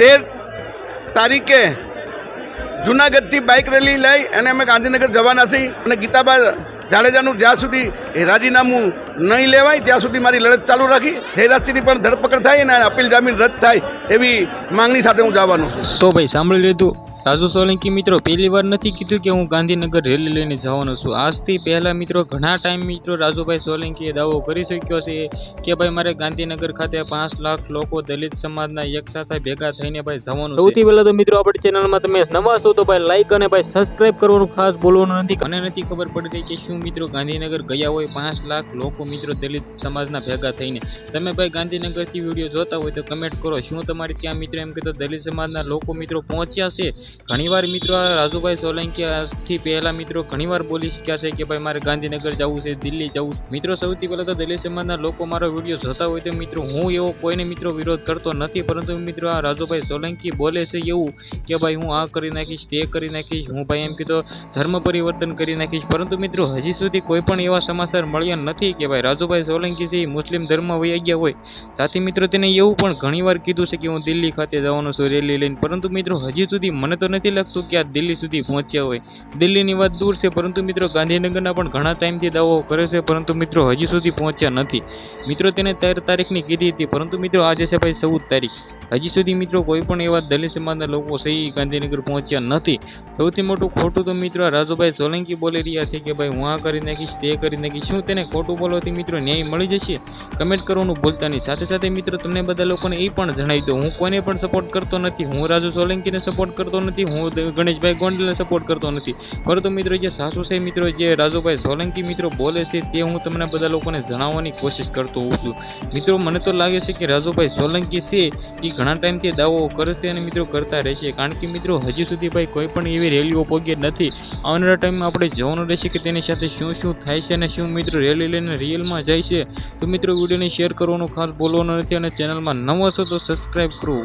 તેર તારીખે જુનાગઢથી bike rally લઈ અને અમે ગાંધીનગર જવાના છીએ અને ગીતાબા જાડેજાનું જ્યાં સુધી રાજીનામું નહીં લેવાય, ત્યાં સુધી મારી લડત ચાલુ રાખી. જયરાજસિંહની પણ ધરપકડ થાય અને અપીલ જામીન રદ થાય એવી માંગણી સાથે હું જવાનો તો ભાઈ સાંભળી લીધું. રાજુ સોલંકી મિત્રો પહેલી વાર નથી કીધું કે હું ગાંધીનગર રેલી લઈને જવાનો છું. આજથી પહેલા મિત્રો ઘણા ટાઈમ મિત્રો રાજુભાઈ સોલંકીએ દાવો કરી શક્યો છે કે ભાઈ મારે ગાંધીનગર ખાતે પાંચ લાખ લોકો દલિત સમાજના એક સાથે ભેગા થઈને ભાઈ જવાનું સૌથી પહેલા તો મિત્રો આપણી ચેનલમાં તમે નવા છો તો ભાઈ લાઈક અને ભાઈ સબસ્ક્રાઈબ કરવાનું ખાસ બોલવાનું નથી. મને નથી ખબર પડી રહી કે શું મિત્રો ગાંધીનગર ગયા હોય પાંચ લાખ લોકો મિત્રો દલિત સમાજના ભેગા થઈને. તમે ભાઈ ગાંધીનગરથી વીડિયો જોતા હોય તો કમેન્ટ કરો. શું તમારે ત્યાં મિત્રો એમ કહેતો દલિત સમાજના લોકો મિત્રો પહોંચ્યા છે? ઘણીવાર મિત્રો રાજુભાઈ સોલંકી આજથી પહેલા મિત્રો ઘણીવાર બોલી શક્યા છે કે ભાઈ, મારે ગાંધીનગર જવું છે, દિલ્હી જવું. મિત્રો, સૌથી પહેલાં તો દલિત સમાજના લોકો મારો વીડિયો જોતા હોય તો મિત્રો, હું એવો કોઈને મિત્રો વિરોધ કરતો નથી, પરંતુ મિત્રો આ રાજુભાઈ સોલંકી બોલે છે એવું કે ભાઈ, હું આ કરી નાખીશ, તે કરી નાખીશ, હું ભાઈ એમ કીધો, ધર્મ પરિવર્તન કરી નાખીશ. પરંતુ મિત્રો, હજી સુધી કોઈ પણ એવા સમાચાર મળ્યા નથી કે ભાઈ, રાજુભાઈ સોલંકી છે એ મુસ્લિમ ધર્મ વહી ગયા હોય. સાથે મિત્રો, તેને એવું પણ ઘણીવાર કીધું છે કે હું દિલ્હી ખાતે જવાનો છું, રેલી લઈને. પરંતુ મિત્રો, હજી સુધી મને તો નથી લાગતું કે આ દિલ્હી સુધી પહોંચ્યા હોય. દિલ્હીની વાત દૂર છે, પરંતુ મિત્રો ગાંધીનગરના પણ ઘણા ટાઈમથી દાવો કરે છે, પરંતુ મિત્રો હજી સુધી પહોંચ્યા નથી. મિત્રો તેને તેર તારીખની કીધી હતી, પરંતુ મિત્રો આજે છે ભાઈ ચૌદ તારીખ. હજી સુધી મિત્રો કોઈ પણ એવા દલિત સમાજના લોકો સહી ગાંધીનગર પહોંચ્યા નથી. સૌથી મોટું ખોટું તો મિત્રો રાજુભાઈ સોલંકી બોલી રહ્યા છે કે ભાઈ હું આ કરી નાખીશ, તે કરી નાખીશ, શું તેને ખોટું બોલવાથી મિત્રો ન્યાય મળી જશે? કમેન્ટ કરવાનું ભૂલતા નહીં. સાથે સાથે મિત્રો તમને બધા લોકોને એ પણ જણાવી દો હું કોઈને પણ સપોર્ટ કરતો નથી. હું રાજુ સોલંકીને સપોર્ટ કરતો નથી, હું ગણેશભાઈ ગોંડલને સપોર્ટ કરતો નથી. પરંતુ મિત્રો જે સાસુ છે, મિત્રો જે રાજુભાઈ સોલંકી મિત્રો બોલે છે, તે હું તમને બધા લોકોને જણાવવાની કોશિશ કરતો હોઉં છું. મિત્રો મને તો લાગે છે કે રાજુભાઈ સોલંકી છે એ ઘણા ટાઈમથી દાવો કરે છે અને મિત્રો કરતા રહેશે. કારણ કે મિત્રો, હજી સુધી ભાઈ કોઈ પણ એવી રેલીઓ પગે નથી. આવનારા ટાઈમમાં આપણે જોવાનું રહેશે કે તેની સાથે શું શું થાય છે અને શું મિત્રો રેલી લઈને રિયલમાં જાય છે. તો મિત્રો, વિડીયોને શેર કરવાનું ખાસ બોલવાનું નથી અને ચેનલમાં નવો હશો તો સબસ્ક્રાઈબ કરો.